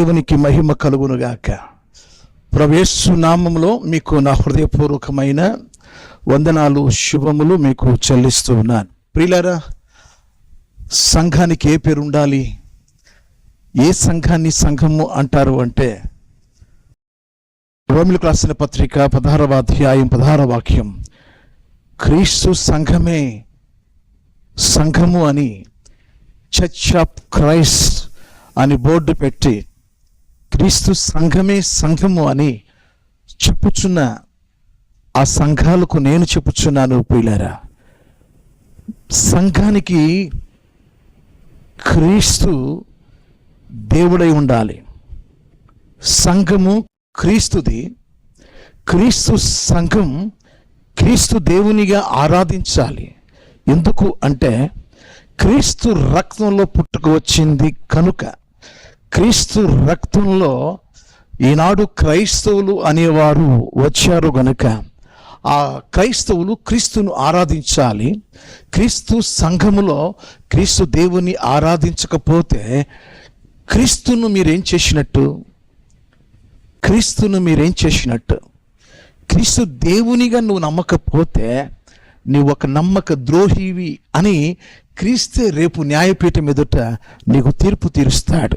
దేవునికి మహిమ కలుగునుగాక. ప్రవేశు నామములో మీకు నా హృదయపూర్వకమైన వందనాలు శుభములు మీకు చెల్లిస్తూ ఉన్నాను. ప్రియులారా సంఘానికి ఏ పేరు ఉండాలి? ఏ సంఘాన్ని సంఘము అంటారు అంటే రోమిలకు రాసిన పత్రిక పదహారవ అధ్యాయం పదహార వాక్యం క్రీస్తు సంఘమే సంఘము అని చర్చ్ ఆఫ్ క్రైస్ట్ అని బోర్డు పెట్టి క్రీస్తు సంఘమే సంఘము అని చెప్పుచున్న ఆ సంఘాలకు నేను చెప్పుచున్నాను పిల్లరా సంఘానికి క్రీస్తు దేవుడై ఉండాలి. సంఘము క్రీస్తుది. క్రీస్తు సంఘం క్రీస్తు దేవునిగా ఆరాధించాలి. ఎందుకు అంటే క్రీస్తు రక్తంలో పుట్టుకు వచ్చింది కనుక. క్రీస్తు రక్తంలో ఈనాడు క్రైస్తవులు అనేవారు వచ్చారు గనుక ఆ క్రైస్తవులు క్రీస్తును ఆరాధించాలి. క్రీస్తు సంఘములో క్రీస్తు దేవుని ఆరాధించకపోతే క్రీస్తును మీరేం చేసినట్టు? క్రీస్తును మీరేం చేసినట్టు? క్రీస్తు దేవునిగా నువ్వు నమ్మకపోతే నువ్వు ఒక నమ్మక ద్రోహివి అని క్రీస్తే రేపు న్యాయపీఠం ఎదుట నీకు తీర్పు తీరుస్తాడు.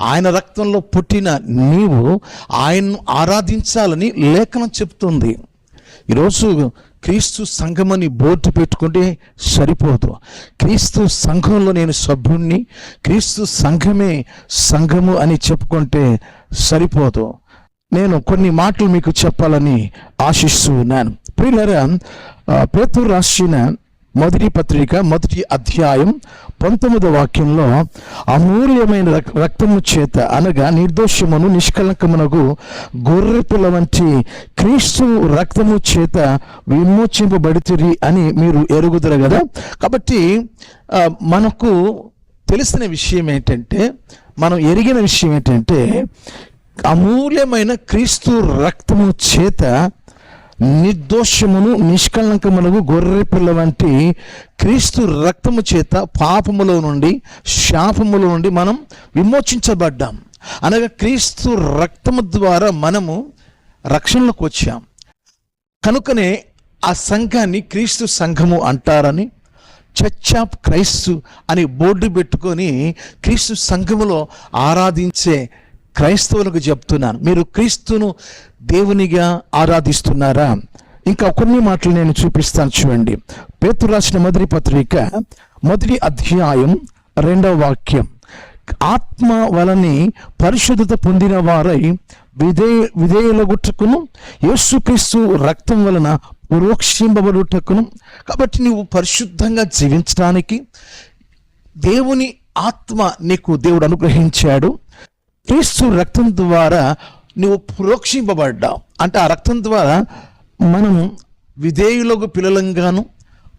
ఆయన రక్తంలో పుట్టిన నీవు ఆయన్ను ఆరాధించాలని లేఖనం చెప్తుంది. ఈరోజు క్రీస్తు సంఘమని బోర్డు పెట్టుకుంటే సరిపోదు. క్రీస్తు సంఘంలో నేను సభ్యుణ్ణి క్రీస్తు సంఘమే సంఘము అని చెప్పుకుంటే సరిపోదు. నేను కొన్ని మాటలు మీకు చెప్పాలని ఆశిస్తూ ఉన్నాను ప్రియులరా ఆ, పేతురు రాసిన మొదటి పత్రిక మొదటి అధ్యాయం పంతొమ్మిది వాక్యంలో అమూల్యమైన రక్- రక్తము చేత అనగా నిర్దోషమును నిష్కలంకమునకు గొర్రెపుల వంటి క్రీస్తు రక్తము చేత విమోచింపబడితిరి అని మీరు ఎరుగుదరు కదా? కాబట్టి మనకు తెలిసిన విషయం ఏంటంటే మనం ఎరిగిన విషయం ఏంటంటే అమూల్యమైన క్రీస్తు రక్తము చేత నిర్దోషమును నిష్కలంకమునకు గొర్రె పిల్ల వంటి క్రీస్తు రక్తము చేత పాపములో నుండి శాపములో నుండి మనం విమోచించబడ్డాం. అనగా క్రీస్తు రక్తము ద్వారా మనము రక్షణలోకి వచ్చాం. కనుకనే ఆ సంఘాన్ని క్రీస్తు సంఘము అంటారని చర్చ్ ఆఫ్ క్రైస్తు అని బోర్డు పెట్టుకొని క్రీస్తు సంఘములో ఆరాధించే క్రైస్తవులకు చెప్తున్నాను. మీరు క్రీస్తును దేవునిగా ఆరాధిస్తున్నారా? ఇంకా కొన్ని మాటలు నేను చూపిస్తాను చూడండి. పేతురు రాసిన మొదటి పత్రిక మొదటి అధ్యాయం రెండవ వాక్యం. ఆత్మ వలని పరిశుద్ధత పొందిన వారై విధేయ విధేయులగుట్టకును యేసుక్రీస్తు రక్తం వలన పురోక్షింపబడుటకును. కాబట్టి నువ్వు పరిశుద్ధంగా జీవించడానికి దేవుని ఆత్మ నీకు దేవుడు అనుగ్రహించాడు. క్రీస్తు రక్తం ద్వారా నువ్వు ప్రోక్షింపబడ్డావు. అంటే ఆ రక్తం ద్వారా మనం విధేయులకు పిల్లలంగాను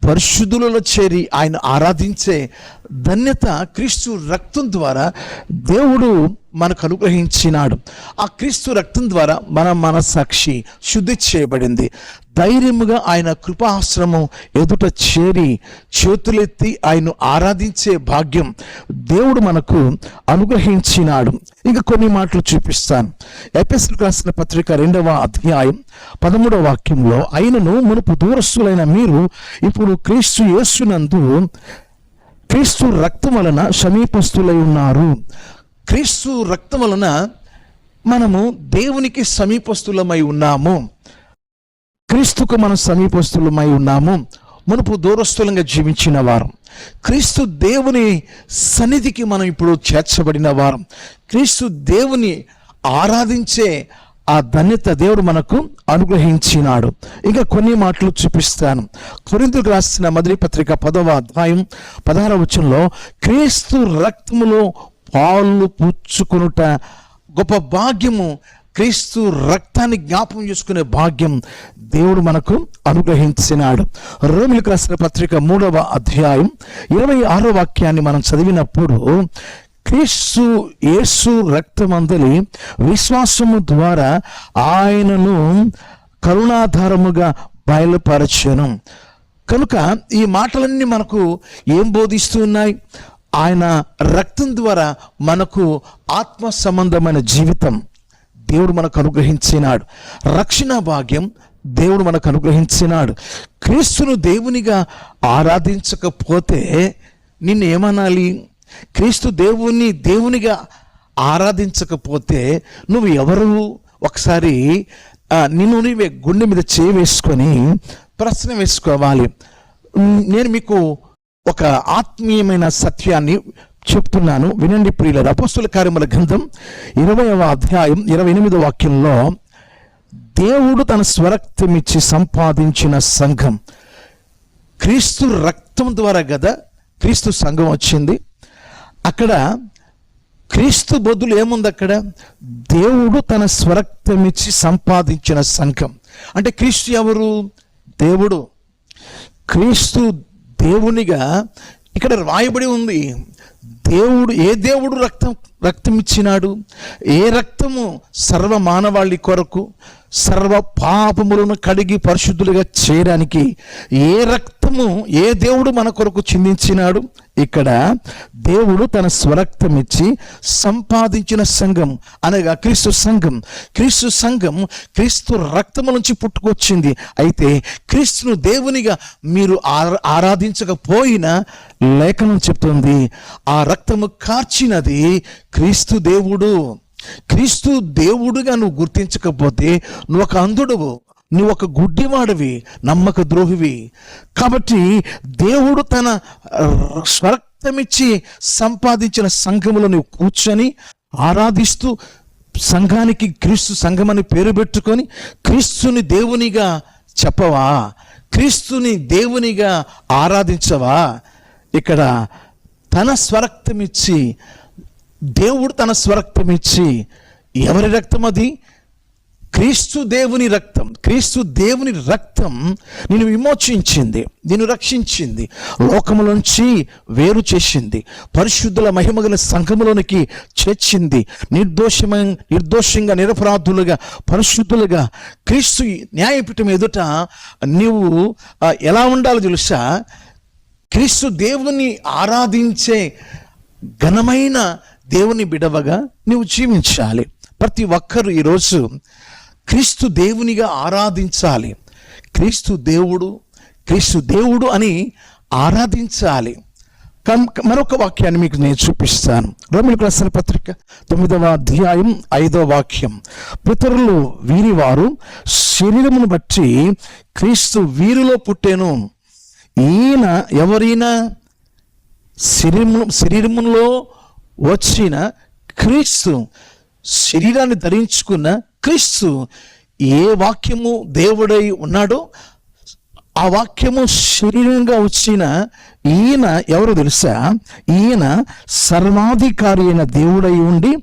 పరిశుద్ధులలో చేరి ఆయన ఆరాధించే ధన్యత క్రీస్తు రక్తం ద్వారా దేవుడు మనకు అనుగ్రహించినాడు. ఆ క్రీస్తు రక్తం ద్వారా మన మనసాక్షి శుద్ధి చేయబడింది. ధైర్యముగా ఆయన కృపాశ్రమం ఎదుట చేరి చేతులెత్తి ఆయన ఆరాధించే భాగ్యం దేవుడు మనకు అనుగ్రహించినాడు. ఇక కొన్ని మాటలు చూపిస్తాను. ఎపిఎస్లు రాసిన పత్రిక రెండవ అధ్యాయం పదమూడవ వాక్యంలో ఆయనను మునుపు దూరస్తులైన మీరు ఇప్పుడు క్రీస్తు యేసునందు క్రీస్తు రక్తం వలన సమీపస్తులై ఉన్నారు. క్రీస్తు రక్తం వలన మనము దేవునికి సమీపస్తులమై ఉన్నాము. క్రీస్తుకు మనం సమీపస్తులమై ఉన్నాము. మునుపు దూరస్తులంగా జీవించిన వారం. క్రీస్తు దేవుని సన్నిధికి మనం ఇప్పుడు చేర్చబడిన వారం. క్రీస్తు దేవుని ఆరాధించే ఆ ధన్యత దేవుడు మనకు అనుగ్రహించినాడు. ఇంకా కొన్ని మాటలు చూపిస్తాను. కొరిందుకు రాసిన మొదటి పత్రిక పదవ అధ్యాయం పదహార వచనంలో క్రీస్తు రక్తములో పాలు పుచ్చుకొనుట గొప్ప భాగ్యము క్రీస్తు రక్తాన్ని జ్ఞాపకం చేసుకునే భాగ్యం దేవుడు మనకు అనుగ్రహించినాడు. రోమిలకు రాసిన పత్రిక మూడవ అధ్యాయం ఇరవై ఆరో వాక్యాన్ని మనం చదివినప్పుడు క్రీస్తు యేసు రక్తమందలి విశ్వాసము ద్వారా ఆయనను కరుణాధారముగా బయలుపరచను. కనుక ఈ మాటలన్నీ మనకు ఏం బోధిస్తున్నాయి ఆయన రక్తం ద్వారా మనకు ఆత్మ సంబంధమైన జీవితం దేవుడు మనకు అనుగ్రహించినాడు. రక్షణ భాగ్యం దేవుడు మనకు అనుగ్రహించినాడు. క్రీస్తును దేవునిగా ఆరాధించకపోతే నిన్ను ఏమనాలి? క్రీస్తు దేవుణ్ణి దేవునిగా ఆరాధించకపోతే నువ్వు ఎవరు? ఒకసారి నిన్ను నీవే గుండె మీద చేయి వేసుకొని ప్రశ్న వేసుకోవాలి. నేను మీకు ఒక ఆత్మీయమైన సత్యాన్ని చెప్తున్నాను. వినండి ప్రియుల అపస్తుల కార్యముల గ్రంథం ఇరవైవ అధ్యాయం ఇరవై ఎనిమిదో వాక్యంలో దేవుడు తన స్వరక్తమిచ్చి సంపాదించిన సంఘం. క్రీస్తు రక్తం ద్వారా కదా క్రీస్తు సంఘం వచ్చింది. అక్కడ క్రీస్తు బదులు ఏముంది అక్కడ? దేవుడు తన స్వరక్తమిచ్చి సంపాదించిన సంఘం. అంటే క్రీస్తు ఎవరు? దేవుడు. క్రీస్తు దేవునిగా ఇక్కడ రాయబడి ఉంది. దేవుడు ఏ దేవుడు రక్తం రక్తం ఇచ్చినాడు ఏ రక్తము సర్వ మానవాళి కొరకు సర్వ పాపములను కడిగి పరిశుద్ధులుగా చేయడానికి ఏ రక్తము ఏ దేవుడు మన కొరకు చిందించినాడు? ఇక్కడ దేవుడు తన స్వరక్తం ఇచ్చి సంపాదించిన సంఘం అనగా క్రీస్తు సంఘం. క్రీస్తు సంఘం క్రీస్తు రక్తము నుంచి పుట్టుకొచ్చింది. అయితే క్రీస్తును దేవునిగా మీరు ఆరా ఆరాధించకపోయినా లేఖనం చెప్తుంది ఆ రక్తము కార్చినది క్రీస్తు దేవుడు. క్రీస్తు దేవుడుగా నువ్వు గుర్తించకపోతే నువ్వు ఒక అంధుడువు. నువ్వు ఒక గుడ్డివాడివి నమ్మక ద్రోహివి. కాబట్టి దేవుడు తన స్వరక్తమిచ్చి సంపాదించిన సంఘములో నువ్వు కూర్చొని ఆరాధిస్తూ సంఘానికి క్రీస్తు సంఘం అని పేరు పెట్టుకొని క్రీస్తుని దేవునిగా చెప్పవా? క్రీస్తుని దేవునిగా ఆరాధించవా? ఇక్కడ తన స్వరక్తమిచ్చి దేవుడు తన స్వరక్తమిచ్చి ఎవరి రక్తం అది క్రీస్తు దేవుని రక్తం క్రీస్తు దేవుని రక్తం నిన్ను విమోచించింది నిన్ను రక్షించింది లోకములోంచి వేరు చేసింది పరిశుద్ధుల మహిమగల సంఘములోనికి చేర్చింది నిర్దోషమైన నిర్దోషంగా నిరపరాధులుగా పరిశుద్ధులుగా క్రీస్తు న్యాయపీఠం ఎదుట నీవు ఎలా ఉండాలో తెలుసా? క్రీస్తు దేవుని ఆరాధించే ఘనమైన దేవుని బిడవగా నువ్వు జీవించాలి. ప్రతి ఒక్కరు ఈరోజు క్రీస్తు దేవునిగా ఆరాధించాలి. క్రీస్తు దేవుడు క్రీస్తు దేవుడు అని ఆరాధించాలి. కం- మరొక వాక్యాన్ని మీకు నేను చూపిస్తాను. రోమిలకు రాసిన పత్రిక తొమ్మిదవ అధ్యాయం ఐదవ వాక్యం. పితరులు వీరివారు శరీరమును బట్టి క్రీస్తు వీరిలో పుట్టాను. ఈయన ఎవరైనా శరీరము శరీరములో వచ్చిన క్రీస్తు శరీరాన్ని ధరించుకున్న క్రీస్తు ఏ వాక్యము దేవుడై ఉన్నాడో ఆ వాక్యము శరీరంగా వచ్చిన ఈయన ఎవరు తెలుసా? ఈయన సర్వాధికారి అయిన దేవుడై ఉండి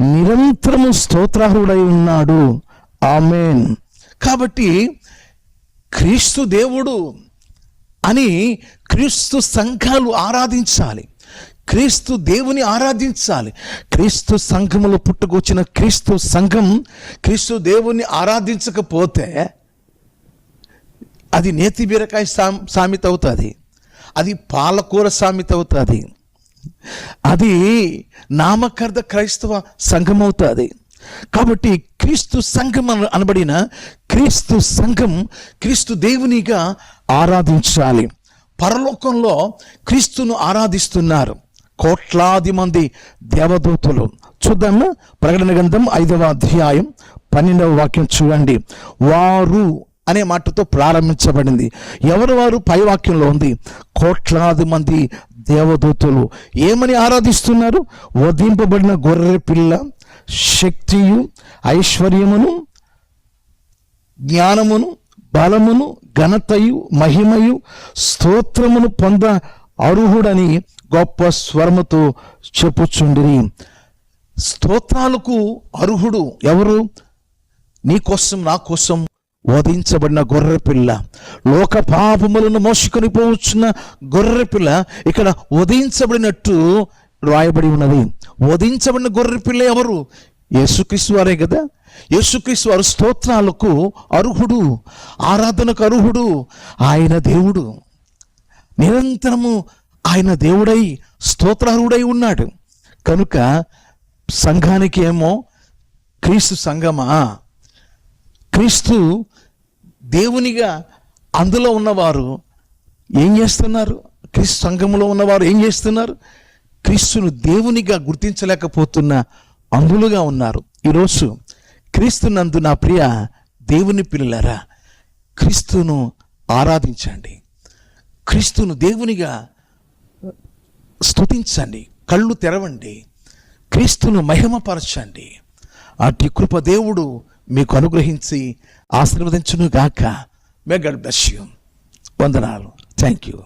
నిరంతరము స్తోత్రాహుడై ఉన్నాడు. ఆమెన్. కాబట్టి క్రీస్తు దేవుడు అని క్రీస్తు సంఘాలు ఆరాధించాలి. క్రీస్తు దేవుని ఆరాధించాలి. క్రీస్తు సంఘములో పుట్టుకొచ్చిన క్రీస్తు సంఘం క్రీస్తు దేవుని ఆరాధించకపోతే అది నేతి బీరకాయ సాం సామెత అవుతుంది. అది పాలకూర సామెత అవుతుంది. అది నామకర్త క్రైస్తవ సంఘం అవుతుంది. కాబట్టి క్రీస్తు సంఘం అన- అనబడిన క్రీస్తు సంఘం క్రీస్తు దేవునిగా ఆరాధించాలి. పరలోకంలో క్రీస్తును ఆరాధిస్తున్నారు. కోట్లాది మంది దేవదూతలు. చూద్దాము ప్రకటన గ్రంథం ఐదవ అధ్యాయం పన్నెండవ వాక్యం చూడండి. వారు అనే మాటతో ప్రారంభించబడింది. ఎవరు వారు? పై వాక్యంలో ఉంది. కోట్లాది మంది దేవదూతలు. ఏమని ఆరాధిస్తున్నారు? వధింపబడిన గొర్రె పిల్ల శక్తియు ఐశ్వర్యమును జ్ఞానమును బలమును ఘనతయు మహిమయు స్తోత్రమును పొంద అర్హుడని గొప్ప స్వరముతో చెప్పుచుండిరి. స్తోత్రాలకు అర్హుడు ఎవరు? నీ కోసం నా కోసం వధించబడిన గొర్రె పిల్ల లోక పాపములను మోసుకొని పోవచ్చున్న గొర్రె పిల్ల ఇక్కడ వధించబడినట్టు రాయబడి ఉన్నది. వధించబడిన గొర్రె పిల్ల ఎవరు? యేసుక్రీస్తు వారే కదా. యేసుక్రీస్తు వారు స్తోత్రాలకు అర్హుడు ఆరాధనకు అర్హుడు. ఆయన దేవుడు. నిరంతరము ఆయన దేవుడై స్తోత్రారుడై ఉన్నాడు. కనుక సంఘానికి ఏమో క్రీస్తు సంఘమా? క్రీస్తు దేవునిగా అందులో ఉన్నవారు ఏం చేస్తున్నారు? క్రీస్తు సంఘములో ఉన్నవారు ఏం చేస్తున్నారు? క్రీస్తును దేవునిగా గుర్తించలేకపోతున్న అందులుగా ఉన్నారు. ఈరోజు క్రీస్తునందు నా ప్రియ దేవుని పిల్లలరా క్రీస్తును ఆరాధించండి. క్రీస్తును దేవునిగా స్థుతించండి కళ్ళు తెరవండి క్రీస్తును మహిమపరచండి. అటు కృప దేవుడు మీకు అనుగ్రహించి ఆశీర్వదించును గాక మే గడ్ బ్లెస్ యూ వందనాలు. Thank you